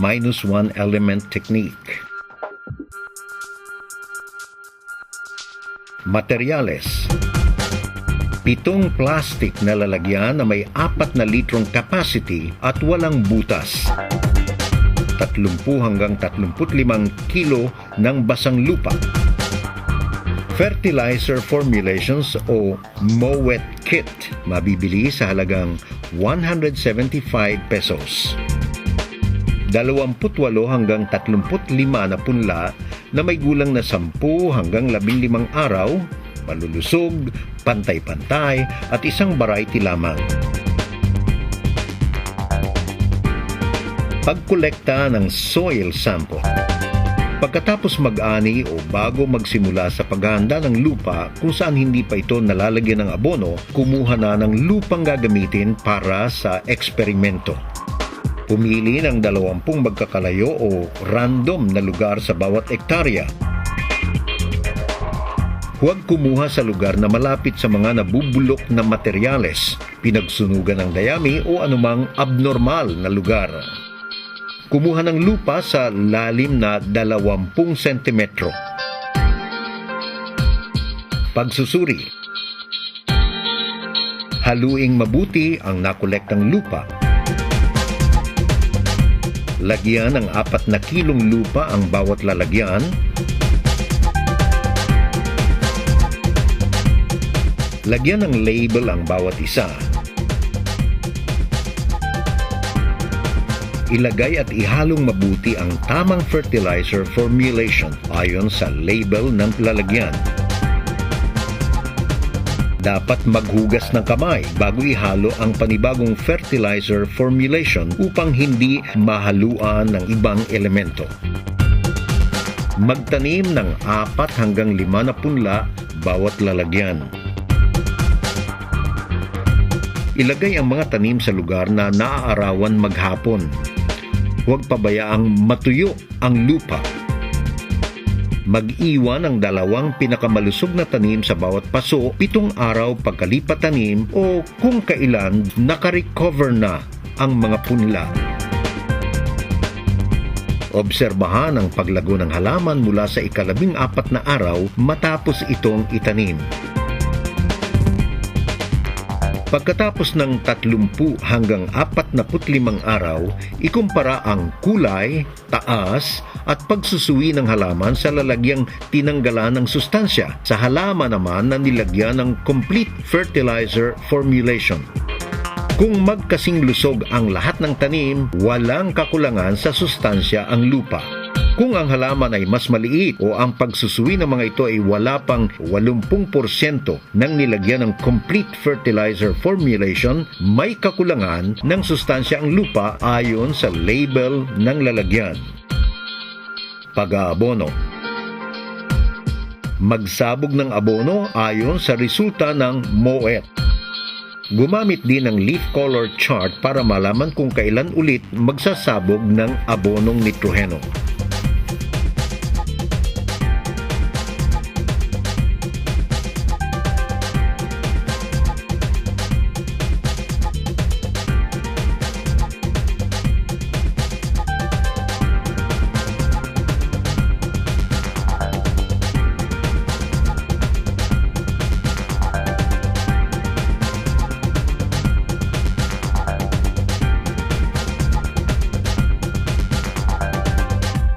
minus one element technique. Materyales Pitong plastic na lalagyan na may apat na litrong capacity at walang butas. 30 hanggang 35 kilo ng basang lupa. Fertilizer formulations o MOWET kit mabibili sa halagang 175 pesos. 28 hanggang 35 na punla na may gulang na 10 hanggang 15 araw, malulusog, pantay-pantay at isang variety lamang. Pagkolekta ng soil sample. Pagkatapos mag-ani o bago magsimula sa paghahanda ng lupa kung saan hindi pa ito nalalagyan ng abono, kumuha na ng lupang gagamitin para sa eksperimento. Pumili ng dalawampung magkakalayo o random na lugar sa bawat ektarya. Huwag kumuha sa lugar na malapit sa mga nabubulok na materyales, pinagsunugan ng dayami o anumang abnormal na lugar. Kumuha ng lupa sa lalim na 20 sentimetro. Pagsusuri Haluing mabuti ang nakolektang lupa. Lagyan ng apat na kilong lupa ang bawat lalagyan. Lagyan ng label ang bawat isa. ilagay at ihalong mabuti ang tamang fertilizer formulation ayon sa label ng lalagyan. Dapat maghugas ng kamay bago ihalo ang panibagong fertilizer formulation upang hindi mahaluan ng ibang elemento. Magtanim ng apat hanggang lima na punla bawat lalagyan. Ilagay ang mga tanim sa lugar na naaarawan maghapon huwag pabayaang matuyo ang lupa. Mag-iwan ng dalawang pinakamalusog na tanim sa bawat paso pitong araw pagkalipat tanim o kung kailan nakarecover na ang mga punla. Obserbahan ang paglago ng halaman mula sa ikalabing apat na araw matapos itong itanim. Pagkatapos ng 30 hanggang 45 araw, ikumpara ang kulay, taas at pagsusui ng halaman sa lalagyang tinanggalan ng sustansya sa halaman naman na nilagyan ng complete fertilizer formulation. Kung magkasing lusog ang lahat ng tanim, walang kakulangan sa sustansya ang lupa. Kung ang halaman ay mas maliit o ang pagsusui ng mga ito ay wala pang 80% ng nilagyan ng complete fertilizer formulation, may kakulangan ng sustansya ang lupa ayon sa label ng lalagyan. Pag-aabono Magsabog ng abono ayon sa resulta ng MOET. Gumamit din ng leaf color chart para malaman kung kailan ulit magsasabog ng abonong nitroheno.